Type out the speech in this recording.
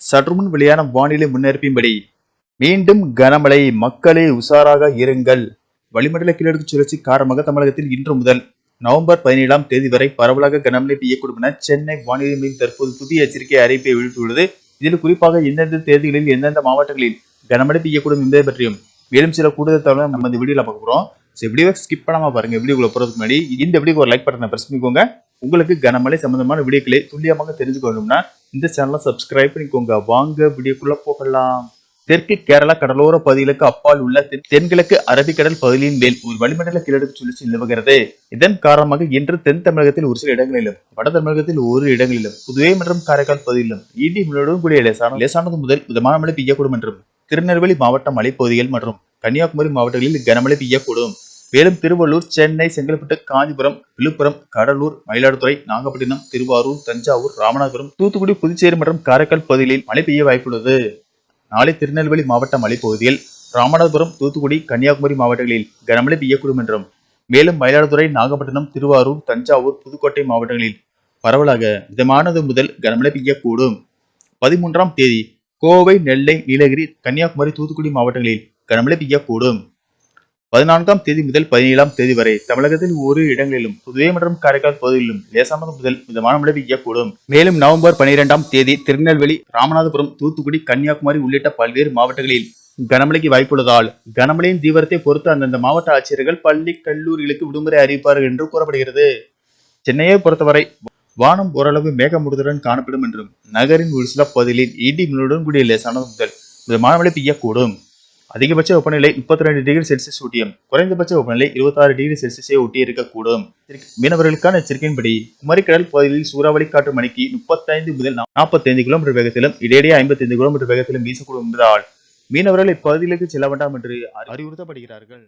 சற்றுமுன் வெளியான வானிலை முன்னறிப்பின்படி மீண்டும் கனமழை மக்களே உஷாராக இருங்கள். வளிமண்டல கிழக்கு சுழற்சி காரணமாக தமிழகத்தில் இன்று முதல் நவம்பர் பதினேழாம் தேதி வரை பரவலாக கனமழை பெய்யக்கூடும் என சென்னை வானிலை மையம் தற்போது புதிய எச்சரிக்கை அறிவிப்பை வெளியிட்டுள்ளது. இதில் குறிப்பாக எந்தெந்த தேதிகளில் எந்தெந்த மாவட்டங்களில் கனமழை பெய்யக்கூடும் என்பதை பற்றியும் மேலும் சில கூடுதல் தகவல் நம்ம இந்த வீடியோல பார்க்க போறோம். சரி வீடியோவை ஸ்கிப் பண்ணாமல் பாருங்க. வீடியோக்குள்ள போறதுக்கு முன்னாடி இந்த வீடியோக்கு ஒரு லைக் பட்டனை பிரஸ் பண்ணிக்கோங்க. உங்களுக்கு கனமழை சம்பந்தமான வீடியோக்களை துல்லியமாக தெரிஞ்சுக்கணும்னா இந்த சேனலை சப்ஸ்கிரைப் பண்ணிக்கோங்க. வாங்க வீடியோக்குள்ள போகலாம். தெற்கு கேரளா கடலோர பகுதிகளுக்கு அப்பால் உள்ள தென்- தென்கிழக்கு அரபிக்கடல் பகுதியின் மேல் ஒரு வளிமண்டல கிழக்கு சுழற்சி நிலவுகிறது. இதன் காரணமாக இன்று தென் தமிழகத்தில் ஒரு சில இடங்களிலும் வட தமிழகத்தில் ஒரு இடங்களிலும் புதுவை மற்றும் காரைக்கால் பகுதியிலும் இடி மின்னலுடன் கூடிய லேசான லேசானது முதல் மிதமான மழை பெய்யக்கூடும் என்றும் திருநெல்வேலி மாவட்ட மலைப்பகுதிகள் மற்றும் கன்னியாகுமரி மாவட்டங்களில் கனமழை பெய்யக்கூடும். மேலும் திருவள்ளூர் சென்னை செங்கல்பட்டு காஞ்சிபுரம் விழுப்புரம் கடலூர் மயிலாடுதுறை நாகப்பட்டினம் திருவாரூர் தஞ்சாவூர் ராமநாதபுரம் தூத்துக்குடி புதுச்சேரி மற்றும் காரைக்கால் பகுதிகளில் மழை பெய்ய வாய்ப்புள்ளது. நாளை திருநெல்வேலி மாவட்ட மலைப்பகுதியில் ராமநாதபுரம் தூத்துக்குடி கன்னியாகுமரி மாவட்டங்களில் கனமழை பெய்யக்கூடும் என்றும் மேலும் மயிலாடுதுறை நாகப்பட்டினம் திருவாரூர் தஞ்சாவூர் புதுக்கோட்டை மாவட்டங்களில் பரவலாக மிதமானது முதல் கனமழை பெய்யக்கூடும். பதிமூன்றாம் தேதி கோவை நெல்லை நீலகிரி கன்னியாகுமரி தூத்துக்குடி மாவட்டங்களில் கனமழை பெய்யக்கூடும். பதினான்காம் தேதி முதல் பதினேழாம் தேதி வரை தமிழகத்தில் ஒரு இடங்களிலும் புதுவை மற்றும் காரைக்கால் பகுதிகளிலும் லேசானது முதல் மிதமான மழை பெய்யக்கூடும். மேலும் நவம்பர் பனிரெண்டாம் தேதி திருநெல்வேலி ராமநாதபுரம் தூத்துக்குடி கன்னியாகுமரி உள்ளிட்ட பல்வேறு மாவட்டங்களில் கனமழைக்கு வாய்ப்புள்ளதால் கனமழையின் தீவிரத்தை பொறுத்து அந்தந்த மாவட்ட ஆட்சியர்கள் பள்ளி கல்லூரிகளுக்கு விடுமுறை அறிவிப்பார்கள் என்று கூறப்படுகிறது. சென்னையை பொறுத்தவரை வானம் ஓரளவு மேகமூட்டத்துடன் காணப்படும் என்றும் நகரின் ஒரு சில பகுதிகளில் இடி மின்னலுடன் கூடிய லேசானது முதல் மிதமான மழை பெய்யக்கூடும். அதிகபட்ச வெப்பநிலை முப்பத்தி ரெண்டு டிகிரி செல்சியஸ் ஊட்டியும் குறைந்தபட்ச வெப்பநிலை இருபத்தாறு டிகிரி செல்சியஸை ஒட்டி இருக்கக்கூடும். மீனவர்களுக்கான எச்சரிக்கையின்படி குமரிக்கடல் பகுதியில் சூறாவளி காற்று மணிக்கு முப்பத்தைந்து முதல் நாற்பத்தைந்து கிலோமீட்டர் வேகத்திலும் இடையிடையே ஐம்பத்தைந்து கிலோமீட்டர் வேகத்திலும் வீசக்கூடும் என்பதால் மீனவர்கள் இப்பகுதிகளுக்கு செல்ல வேண்டாம் என்று அறிவுறுத்தப்படுகிறார்கள்.